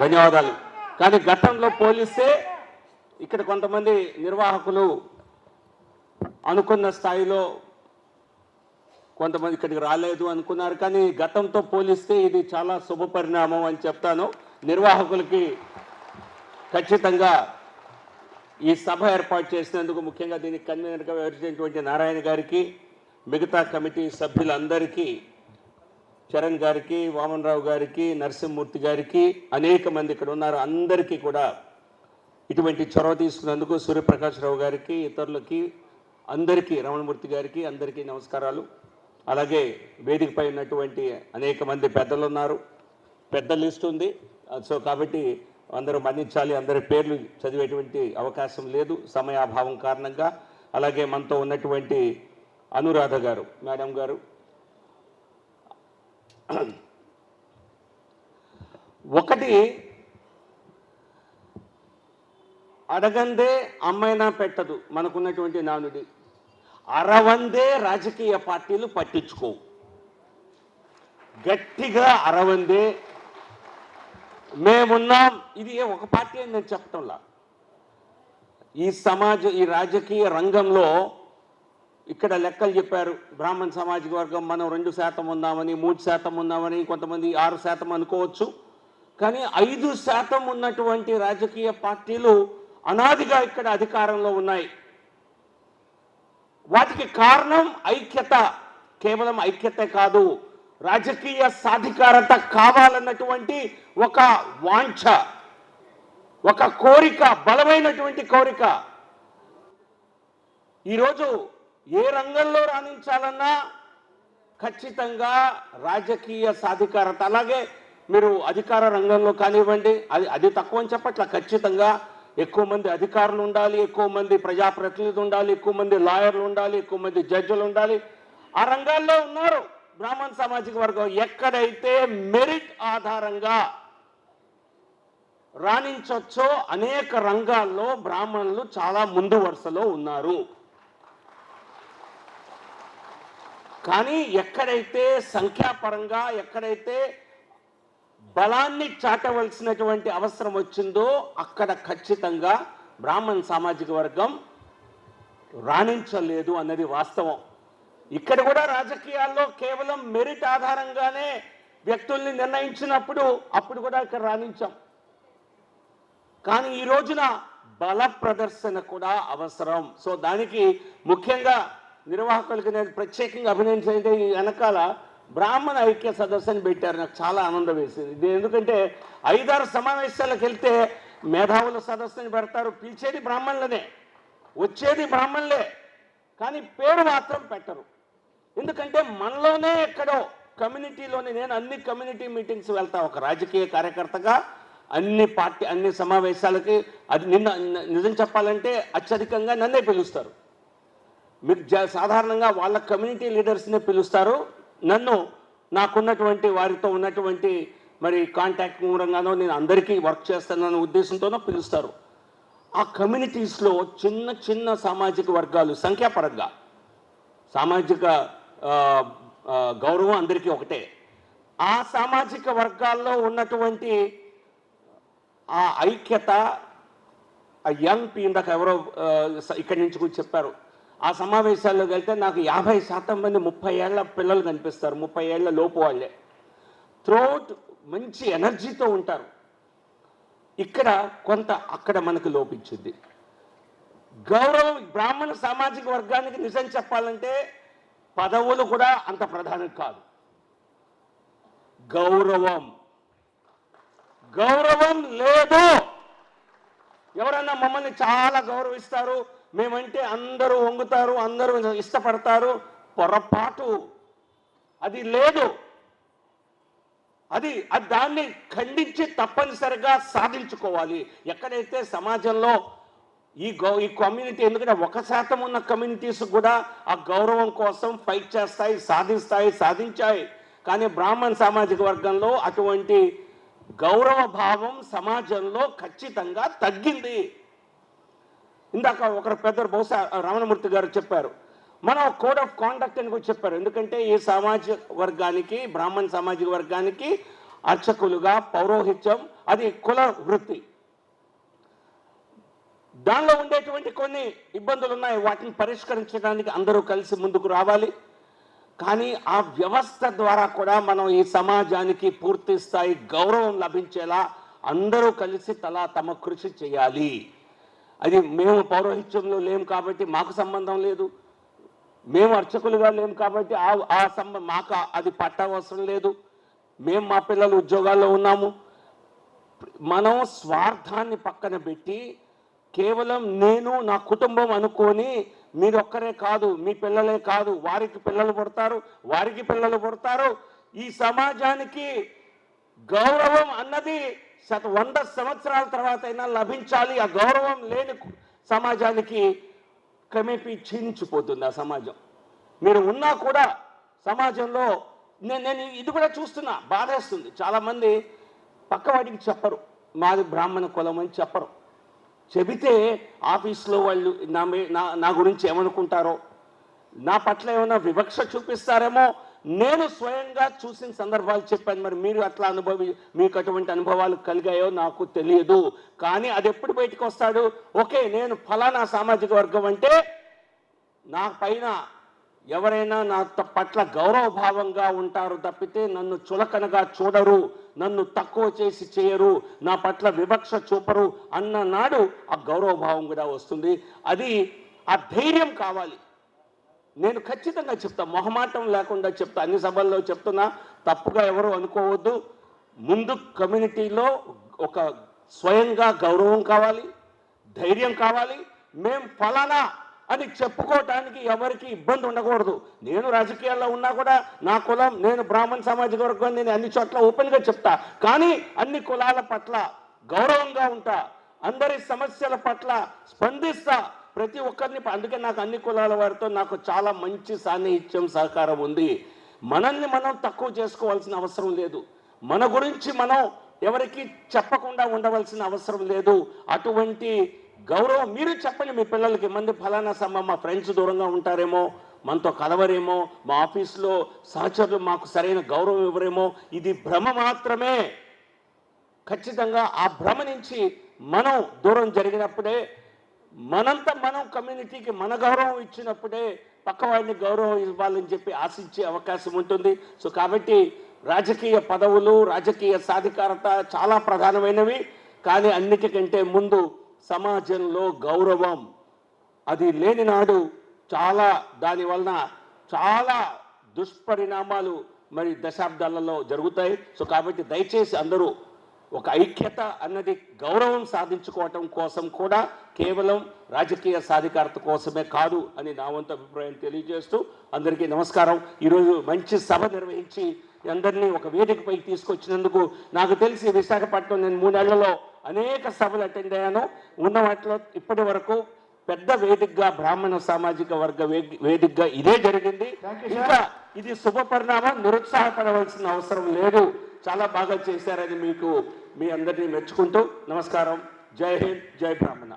ధన్యవాదాలు. కానీ గతంలో పోలిస్తే ఇక్కడ కొంతమంది నిర్వాహకులు అనుకున్న స్థాయిలో కొంతమంది ఇక్కడికి రాలేదు అనుకున్నారు. కానీ గతంతో పోలిస్తే ఇది చాలా శుభ పరిణామం అని చెప్తాను. నిర్వాహకులకి ఖచ్చితంగా ఈ సభ ఏర్పాటు చేసినందుకు ముఖ్యంగా దీనికి కన్వీనర్గా వ్యవహరించినటువంటి నారాయణ గారికి మిగతా కమిటీ సభ్యులందరికీ చరణ్ గారికి వామన్రావు గారికి నరసింహమూర్తి గారికి అనేక మంది ఇక్కడ ఉన్నారు. అందరికీ కూడా ఇటువంటి చొరవ తీసుకున్నందుకు సూర్యప్రకాష్ రావు గారికి ఇతరులకి అందరికీ రమణమూర్తి గారికి అందరికీ నమస్కారాలు. అలాగే వేదికపై ఉన్నటువంటి అనేక మంది పెద్దలు ఉన్నారు. పెద్ద లిస్ట్ ఉంది. సో కాబట్టి అందరూ మన్నించాలి. అందరి పేర్లు చదివేటువంటి అవకాశం లేదు. సమయాభావం కారణంగా. అలాగే మనతో ఉన్నటువంటి అనురాధ గారు మేడం గారు ఒకటి అడగందే అమ్మైనా పెట్టదు మనకున్నటువంటి నానుడి. అరవందే రాజకీయ పార్టీలు పట్టించుకోవు. గట్టిగా అరవందే మేమున్నాం. ఇది ఒక పార్టీ అని నేను చెప్పటంలా. ఈ సమాజ ఈ రాజకీయ రంగంలో ఇక్కడ లెక్కలు చెప్పారు. బ్రాహ్మణ సామాజిక వర్గం మనం రెండు శాతం ఉందామని మూడు శాతం ఉందామని కొంతమంది ఆరు శాతం అనుకోవచ్చు. కానీ ఐదు శాతం ఉన్నటువంటి రాజకీయ పార్టీలు అనాదిగా ఇక్కడ అధికారంలో ఉన్నాయి. వాటికి కారణం ఐక్యత. కేవలం ఐక్యత కాదు. రాజకీయ సాధికారత కావాలన్నటువంటి ఒక వాంఛ ఒక కోరిక బలమైనటువంటి కోరిక. ఈరోజు ఏ రంగంలో రాణించాలన్నా ఖచ్చితంగా రాజకీయ సాధికారత. అలాగే మీరు అధికార రంగంలో కానివ్వండి అది అది తక్కువ అని చెప్పట్ల ఖచ్చితంగా ఎక్కువ మంది అధికారులు ఉండాలి ఎక్కువ మంది ప్రజాప్రతినిధులు ఉండాలి ఎక్కువ మంది లాయర్లు ఉండాలి ఎక్కువ మంది జడ్జిలు ఉండాలి. ఆ రంగాల్లో ఉన్నారు బ్రాహ్మణ సామాజిక వర్గం. ఎక్కడైతే మెరిట్ ఆధారంగా రాణించవచ్చో అనేక రంగాల్లో బ్రాహ్మణులు చాలా ముందు వరుసలో ఉన్నారు. కానీ ఎక్కడైతే సంఖ్యాపరంగా ఎక్కడైతే బలాన్ని చాటవలసినటువంటి అవసరం వచ్చిందో అక్కడ ఖచ్చితంగా బ్రాహ్మణ సామాజిక వర్గం రాణించలేదు అన్నది వాస్తవం. ఇక్కడ కూడా రాజకీయాల్లో కేవలం మెరిట్ ఆధారంగానే వ్యక్తుల్ని నిర్ణయించినప్పుడు అప్పుడు కూడా ఇక్కడ రాణించాం. కానీ ఈ రోజున బల ప్రదర్శన కూడా అవసరం. సో దానికి ముఖ్యంగా నిర్వాహకులకి నేను ప్రత్యేకంగా అభినందించే ఈ వెనకాల బ్రాహ్మణ ఐక్య సదస్సుని పెట్టారు. నాకు చాలా ఆనందం వేసింది. ఇది ఎందుకంటే ఐదారు సమావేశాలకు వెళ్తే మేధావుల సదస్సుని పెడతారు. పిలిచేది బ్రాహ్మణులనే. వచ్చేది బ్రాహ్మణులే. కానీ పేరు మాత్రం పెట్టరు. ఎందుకంటే మనలోనే ఎక్కడో కమ్యూనిటీలోనే నేను అన్ని కమ్యూనిటీ మీటింగ్స్ వెళ్తా. ఒక రాజకీయ కార్యకర్తగా అన్ని పార్టీ అన్ని సమావేశాలకి అది నిన్న నిజం చెప్పాలంటే అత్యధికంగా నన్నే పిలుస్తారు. మీరు జ- సాధారణంగా వాళ్ళ కమ్యూనిటీ లీడర్స్నే పిలుస్తారు. నన్ను నాకున్నటువంటి వారితో ఉన్నటువంటి మరి కాంటాక్ట్ మూలంగానో నేను అందరికీ వర్క్ చేస్తానన్న ఉద్దేశంతోనో పిలుస్తారు. ఆ కమ్యూనిటీస్లో చిన్న చిన్న సామాజిక వర్గాలు సంఖ్యాపరంగా సామాజిక గౌరవం అందరికీ ఒకటే. ఆ సామాజిక వర్గాల్లో ఉన్నటువంటి ఆ ఐక్యత ఆ యంగ్ పీ ఇందాక ఎవరో ఇక్కడి నుంచి కూడా చెప్పారు. ఆ సమావేశాల్లోకి వెళ్తే నాకు యాభై శాతం మంది ముప్పై ఏళ్ళ పిల్లలు కనిపిస్తారు. ముప్పై ఏళ్ళ లోపు వాళ్ళే. త్రోట్ మంచి ఎనర్జీతో ఉంటారు. ఇక్కడ కొంత అక్కడ మనకు లోపించింది. గౌరవం బ్రాహ్మణ సామాజిక వర్గానికి నిజం చెప్పాలంటే పదవులు కూడా అంత ప్రధానం కాదు. గౌరవం. గౌరవం లేదు. ఎవరన్నా మమ్మల్ని చాలా గౌరవిస్తారు. మేమంటే అందరూ వంగుతారు అందరూ ఇష్టపడతారు. పొరపాటు. అది లేదు. అది అది దాన్ని ఖండించి తప్పనిసరిగా సాధించుకోవాలి. ఎక్కడైతే సమాజంలో ఈ గౌ ఈ కమ్యూనిటీ ఎందుకంటే ఒక శాతం ఉన్న కమ్యూనిటీస్ కూడా ఆ గౌరవం కోసం ఫైట్ చేస్తాయి సాధిస్తాయి సాధించాయి. కానీ బ్రాహ్మణ సామాజిక వర్గంలో అటువంటి గౌరవ భావం సమాజంలో ఖచ్చితంగా తగ్గింది. ఇందాక ఒకరు పెద్దరు బహుశా రమణమూర్తి గారు చెప్పారు. మనం కోడ్ ఆఫ్ కాండక్ట్ అని కూడా చెప్పారు. ఎందుకంటే ఈ సామాజిక వర్గానికి బ్రాహ్మణ సామాజిక వర్గానికి అర్చకులుగా పౌరోహిత్యం అది కుల వృత్తి. దానిలో ఉండేటువంటి కొన్ని ఇబ్బందులు ఉన్నాయి వాటిని పరిష్కరించడానికి అందరూ కలిసి ముందుకు రావాలి. కానీ ఆ వ్యవస్థ ద్వారా కూడా మనం ఈ సమాజానికి పూర్తి స్థాయి గౌరవం లభించేలా అందరూ కలిసి తలా తమ కృషి చేయాలి. అది మేము పౌరోహిత్యంలో లేము కాబట్టి మాకు సంబంధం లేదు. మేము అర్చకులుగా లేము కాబట్టి ఆ ఆ సంబ మాకు అది పట్టవసరం లేదు. మేము మా పిల్లలు ఉద్యోగాల్లో ఉన్నాము. మనం స్వార్థాన్ని పక్కన పెట్టి కేవలం నేను నా కుటుంబం అనుకొని మీరొక్కరే కాదు మీ పిల్లలే కాదు వారికి పిల్లలు పుడతారు వారికి పిల్లలు పుడతారు. ఈ సమాజానికి గౌరవం అన్నది శత వంద సంవత్సరాల తర్వాత అయినా లభించాలి. ఆ గౌరవం లేని సమాజానికి క్రమేపీ క్షీణించిపోతుంది ఆ సమాజం. మీరు ఉన్నా కూడా సమాజంలో నేను నేను ఇది కూడా చూస్తున్నా బాధేస్తుంది. చాలామంది పక్కవాడికి చెప్పరు. మాది బ్రాహ్మణ కులం అని చెప్పరు. చెబితే ఆఫీస్లో వాళ్ళు నా నా నా గురించి ఏమనుకుంటారో నా పట్ల ఏమైనా వివక్ష చూపిస్తారేమో నేను స్వయంగా చూసిన సందర్భాలు చెప్పాను. మరి మీరు అట్లా అనుభవి మీకు అటువంటి అనుభవాలు కలిగాయో నాకు తెలియదు. కానీ అది ఎప్పుడు బయటకు వస్తాడు? ఓకే నేను ఫలానా సామాజిక వర్గం అంటే నా పైన ఎవరైనా నా పట్ల గౌరవభావంగా ఉంటారు తప్పితే నన్ను చులకనగా చూడరు నన్ను తక్కువ చేసి చేయరు నా పట్ల వివక్ష చూపరు అన్న నాడు ఆ గౌరవభావం కూడా వస్తుంది. అది ఆ ధైర్యం కావాలి. నేను ఖచ్చితంగా చెప్తా మొహమాటం లేకుండా చెప్తా అన్ని సభల్లో చెప్తున్నా తప్పుగా ఎవరు అనుకోవద్దు. ముందు కమ్యూనిటీలో ఒక స్వయంగా గౌరవం కావాలి ధైర్యం కావాలి మేం ఫలానా అని చెప్పుకోవటానికి ఎవరికి ఇబ్బంది ఉండకూడదు. నేను రాజకీయాల్లో ఉన్నా కూడా నా కులం నేను బ్రాహ్మణ సామాజిక వర్గం నేను అన్ని చోట్ల ఓపెన్గా చెప్తా. కానీ అన్ని కులాల పట్ల గౌరవంగా ఉంటా అందరి సమస్యల పట్ల స్పందిస్తా ప్రతి ఒక్కరిని అందుకే నాకు అన్ని కులాల వారితో నాకు చాలా మంచి సాన్నిహిత్యం సహకారం ఉంది. మనల్ని మనం తక్కువ చేసుకోవాల్సిన అవసరం లేదు. మన గురించి మనం ఎవరికి చెప్పకుండా ఉండవలసిన అవసరం లేదు. అటువంటి గౌరవం మీరు చెప్పండి మీ పిల్లలకి మంది ఫలానా సమ్మ మా ఫ్రెండ్స్ దూరంగా ఉంటారేమో మనతో కలవరేమో మా ఆఫీస్లో సహచరులు మాకు సరైన గౌరవం ఇవ్వరేమో ఇది భ్రమ మాత్రమే. ఖచ్చితంగా ఆ భ్రమ నుంచి మనం దూరం జరిగినప్పుడే మనంతా మనం కమ్యూనిటీకి మన గౌరవం ఇచ్చినప్పుడే పక్కవాడిని గౌరవం ఇవ్వాలని చెప్పి ఆశించే అవకాశం ఉంటుంది. సో కాబట్టి రాజకీయ పదవులు రాజకీయ సాధికారత చాలా ప్రధానమైనవి. కానీ అన్నిటికంటే ముందు సమాజంలో గౌరవం. అది లేని నాడు చాలా దాని వలన చాలా దుష్పరిణామాలు మరి దశాబ్దాలలో జరుగుతాయి. సో కాబట్టి దయచేసి అందరూ ఒక ఐక్యత అన్నది గౌరవం సాధించుకోవటం కోసం కూడా కేవలం రాజకీయ సాధికారత కోసమే కాదు అని నా వంతు అభిప్రాయం తెలియజేస్తూ అందరికీ నమస్కారం. ఈరోజు మంచి సభ నిర్వహించి అందరినీ ఒక వేదికపైకి తీసుకొచ్చినందుకు నాకు తెలిసి విశాఖపట్నం నేను మూడేళ్ళలో అనేక సభలు అటెండ్ అయ్యాను. ఉన్న వాటిలో ఇప్పటి వరకు పెద్ద వేదికగా బ్రాహ్మణ సామాజిక వర్గ వేది- వేదికగా ఇదే జరిగింది. ఇంకా ఇది శుభ పరిణామం నిరుత్సాహపడవలసిన అవసరం లేదు. చాలా బాగా చేశారని మీకు మీ అందరినీ మెచ్చుకుంటూ నమస్కారం. జై హింద్ జై బ్రాహ్మణ.